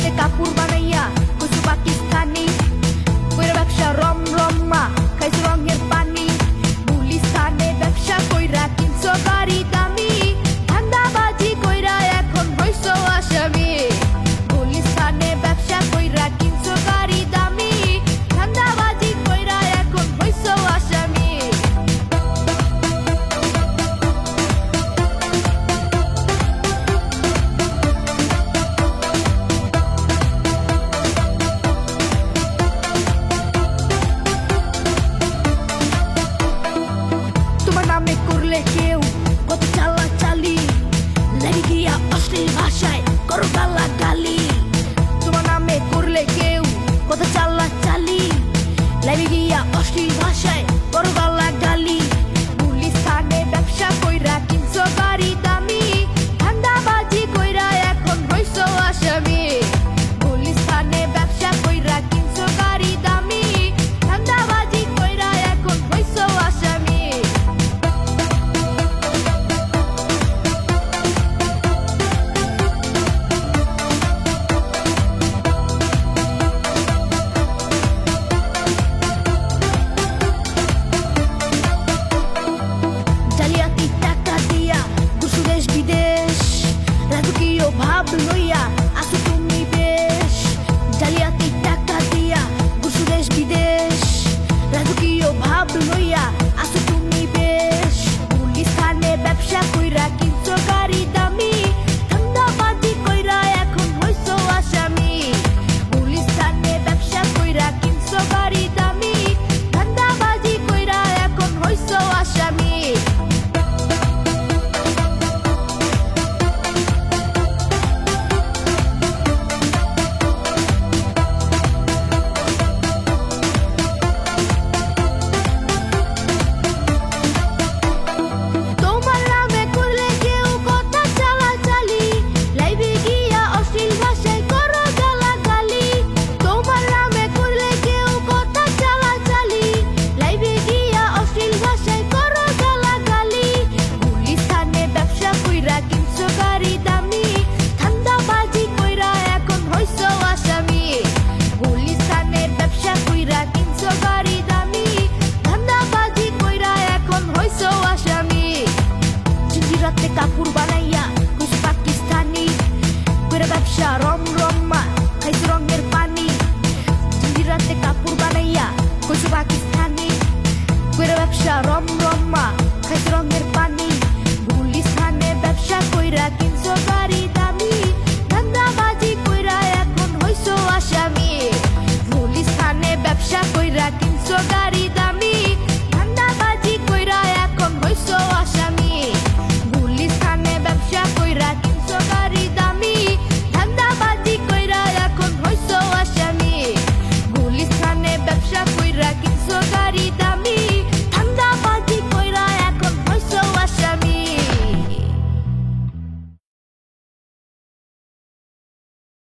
হাতে কাপড় বানাইয়া কুসু পাকিস্তানি করে ব্যবসা রম রম্মা খাইছি রং মিষ্টি ভাষায় করো গালা গালি। তোমার নামে করলে কেউ কত চাল্লা চালি। লাইভে গিয়া অশ্লীল ভাষায় করো Hallelujah. রাতে কাপড় বানাইয়া কচু পাকিস্তানি করে ব্যবসা রম রম্মা খাইছে রঙের